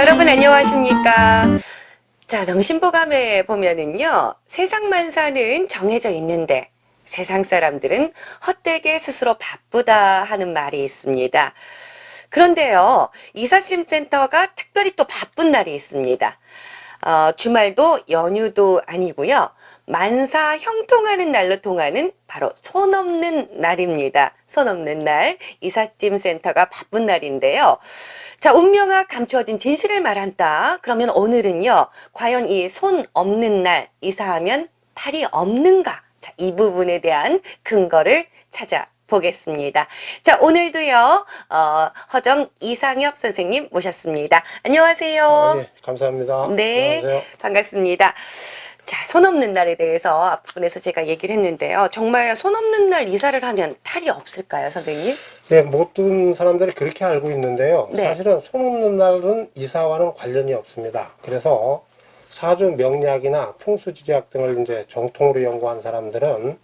여러분 안녕하십니까? 자, 명심보감에 보면은요, 세상만 사는 정해져 있는데 세상 사람들은 헛되게 스스로 바쁘다 하는 말이 있습니다. 그런데요, 이사심 센터가 특별히 또 바쁜 날이 있습니다. 어, 주말도 연휴도 아니고요. 만사 형통하는 날로 통하는 바로 손 없는 날입니다. 손 없는 날 이삿짐 센터가 바쁜 날인데요. 자, 운명아 감추어진 진실을 말한다. 그러면 오늘은요. 과연 이 손 없는 날 이사하면 탈이 없는가? 자, 이 부분에 대한 근거를 찾아 보겠습니다. 자, 오늘도요. 어, 허정 이상엽 선생님 모셨습니다. 안녕하세요. 아, 예, 감사합니다. 네, 안녕하세요. 반갑습니다. 자, 손 없는 날에 대해서 앞부분에서 제가 얘기를 했는데요. 정말 손 없는 날 이사를 하면 탈이 없을까요, 선생님? 예, 모든 사람들이 그렇게 알고 있는데요. 네. 사실은 손 없는 날은 이사와는 관련이 없습니다. 그래서 사주 명리학이나 풍수지리학 등을 이제 정통으로 연구한 사람들은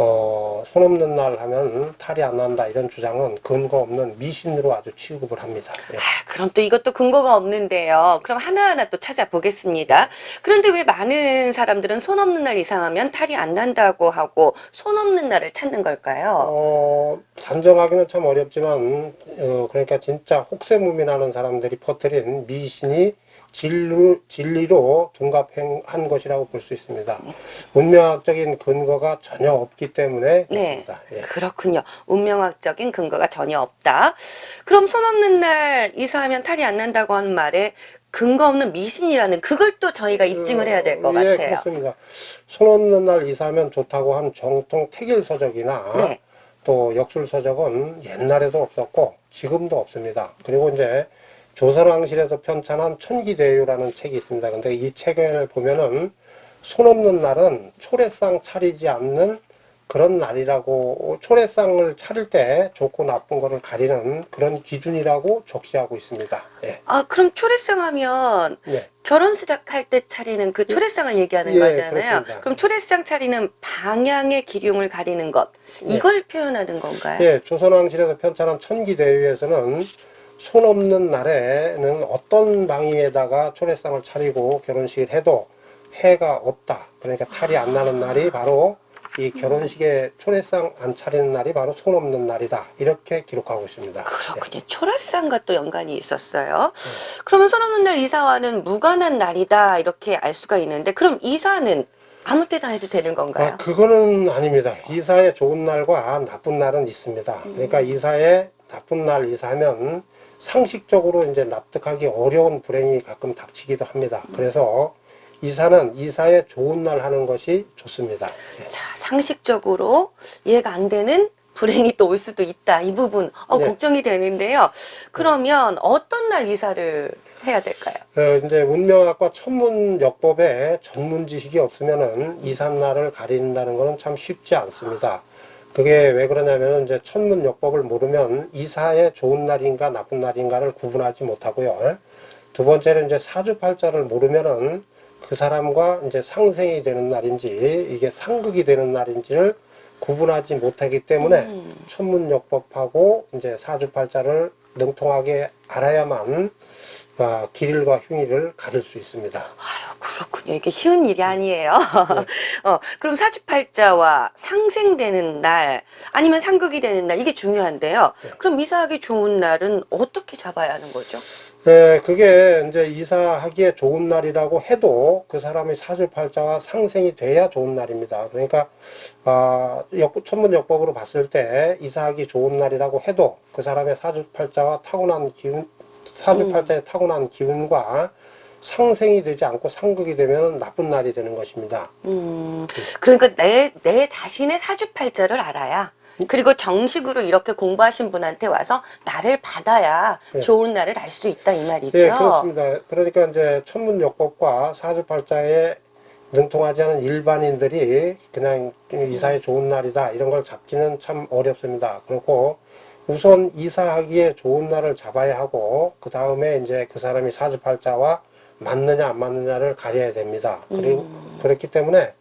어, 손 없는 날 하면 탈이 안 난다 이런 주장은 근거 없는 미신으로 아주 취급을 합니다. 예. 아, 그럼 또 이것도 근거가 없는데요. 그럼 하나하나 또 찾아보겠습니다. 그런데 왜 많은 사람들은 손 없는 날 이상하면 탈이 안 난다고 하고 손 없는 날을 찾는 걸까요? 어, 단정하기는 참 어렵지만, 어, 그러니까 진짜 혹세무민하는 사람들이 퍼뜨린 미신이 진리로, 진리로 둔갑한 것이라고 볼 수 있습니다. 운명학적인 근거가 전혀 없기 때문에 네, 그렇습니다. 예. 그렇군요. 운명학적인 근거가 전혀 없다. 그럼 손 없는 날 이사하면 탈이 안 난다고 하는 말에 근거 없는 미신이라는 그걸 또 저희가 입증을 해야 될 것 예, 같아요. 그렇습니다. 손 없는 날 이사하면 좋다고 한 정통 택일서적이나 네. 또 역술 서적은 옛날에도 없었고 지금도 없습니다. 그리고 이제 조선왕실에서 편찬한 천기대유라는 책이 있습니다. 근데 이 책을 보면은 손 없는 날은 초래상 차리지 않는 그런 날이라고 초래상을 차릴 때 좋고 나쁜 거를 가리는 그런 기준이라고 적시하고 있습니다. 예. 아, 그럼 초래상 하면 네. 결혼식 할때 차리는 그 초래상을 얘기하는 예, 거잖아요. 그렇습니다. 그럼 초래상 차리는 방향의 기륭을 가리는 것 예. 이걸 표현하는 건가요? 예, 조선왕실에서 편찬한 천기대유에서는 손 없는 날에는 어떤 방위에다가 초래상을 차리고 결혼식을 해도 해가 없다. 그러니까 탈이 안 나는 날이 바로 이 결혼식에 초래상 안 차리는 날이 바로 손 없는 날이다. 이렇게 기록하고 있습니다. 그렇군요. 초라상과 또 연관이 있었어요. 그러면 손 없는 날 이사와는 무관한 날이다 이렇게 알 수가 있는데 그럼 이사는 아무 때나 해도 되는 아, 건가요? 그거는 아닙니다. 이사에 좋은 날과 나쁜 날은 있습니다. 그러니까 이사에 나쁜 날 이사하면 상식적으로 이제 납득하기 어려운 불행이 가끔 닥치기도 합니다. 그래서 이사는 이사에 좋은 날 하는 것이 좋습니다. 예. 자, 상식적으로 이해가 안 되는 불행이 또 올 수도 있다. 이 부분 어, 네. 걱정이 되는데요. 그러면 어떤 날 이사를 해야 될까요? 어, 이제 운명학과 천문역법에 전문 지식이 없으면은 이삿날을 가린다는 것은 참 쉽지 않습니다. 그게 왜 그러냐면 이제 천문역법을 모르면 이사에 좋은 날인가 나쁜 날인가를 구분하지 못하고요. 두 번째는 이제 사주팔자를 모르면은 그 사람과 이제 상생이 되는 날인지 이게 상극이 되는 날인지를 구분하지 못하기 때문에 음. 천문역법하고 이제 사주팔자를 능통하게 알아야만 아, 길일과 흉일을 가릴 수 있습니다. 그렇군요. 이게 쉬운 일이 아니에요. 네. 어, 그럼 사주팔자와 상생되는 날, 아니면 상극이 되는 날, 이게 중요한데요. 네. 그럼 이사하기 좋은 날은 어떻게 잡아야 하는 거죠? 네, 그게 이제 이사하기에 좋은 날이라고 해도 그 사람의 사주팔자와 상생이 돼야 좋은 날입니다. 그러니까 아, 역, 천문역법으로 봤을 때 이사하기 좋은 날이라고 해도 그 사람의 사주팔자와 타고난 기운, 사주팔자에 타고난 기운과 상생이 되지 않고 상극이 되면 나쁜 날이 되는 것입니다. 음, 그러니까 내, 내 자신의 사주팔자를 알아야, 그리고 정식으로 이렇게 공부하신 분한테 와서 나를 받아야 네. 좋은 날을 알 수 있다, 이 말이죠. 네, 그렇습니다. 그러니까 이제 천문역법과 사주팔자에 능통하지 않은 일반인들이 그냥 이사에 좋은 날이다 이런 걸 잡기는 참 어렵습니다. 그렇고 우선 이사하기에 좋은 날을 잡아야 하고 그 다음에 이제 그 사람이 사주팔자와 맞느냐 안 맞느냐를 가려야 됩니다. 그리고 그렇기 때문에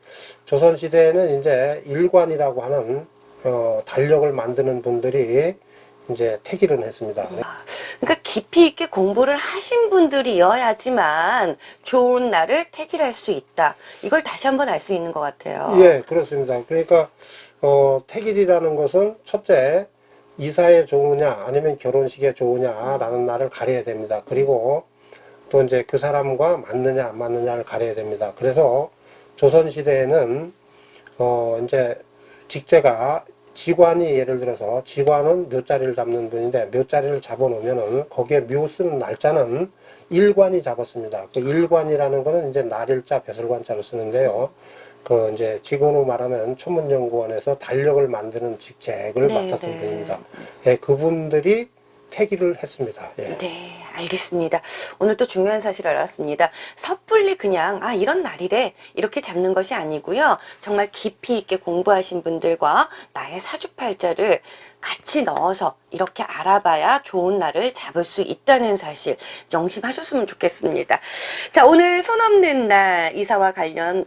조선 시대에는 이제 일관이라고 하는 어, 달력을 만드는 분들이 이제 택일을 했습니다. 그러니까 깊이 있게 공부를 하신 분들이어야지만 좋은 날을 택일할 수 있다. 이걸 다시 한번 알 수 있는 것 같아요. 예, 그렇습니다. 그러니까 어, 택일이라는 것은 첫째 이사에 좋으냐 아니면 결혼식에 좋으냐라는 날을 가려야 됩니다. 그리고 또 이제 그 사람과 맞느냐 안 맞느냐를 가려야 됩니다. 그래서 조선 시대에는 어 이제 직제가 지관이 예를 들어서 지관은 묘자리를 잡는 분인데 묘자리를 잡아 놓으면은 거기에 묘 쓰는 날짜는 일관이 잡았습니다. 그 일관이라는 거는 이제 날일자 벼슬관자를 쓰는데요. 그 이제 직원으로 말하면 천문연구원에서 달력을 만드는 직책을 네, 맡았던 네. 분입니다. 예, 그분들이 태기를 했습니다. 예. 네, 알겠습니다. 오늘 또 중요한 사실을 알았습니다. 섣불리 그냥, 아, 이런 날이래. 이렇게 잡는 것이 아니고요. 정말 깊이 있게 공부하신 분들과 나의 사주팔자를 같이 넣어서 이렇게 알아봐야 좋은 날을 잡을 수 있다는 사실 명심하셨으면 좋겠습니다. 자, 오늘 손 없는 날 이사와 관련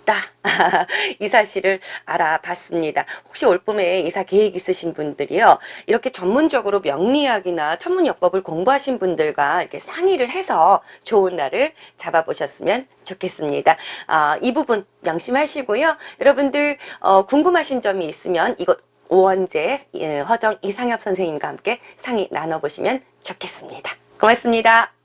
없다. 이 사실을 알아봤습니다. 혹시 올 봄에 이사 계획 있으신 분들이요. 이렇게 전문적으로 명리학이나 천문역법을 공부하신 분들과 이렇게 상의를 해서 좋은 날을 잡아보셨으면 좋겠습니다. 아, 이 부분 명심하시고요. 여러분들 어, 궁금하신 점이 있으면 이곳 오원재 예, 허정 이상엽 선생님과 함께 상의 나눠보시면 좋겠습니다. 고맙습니다.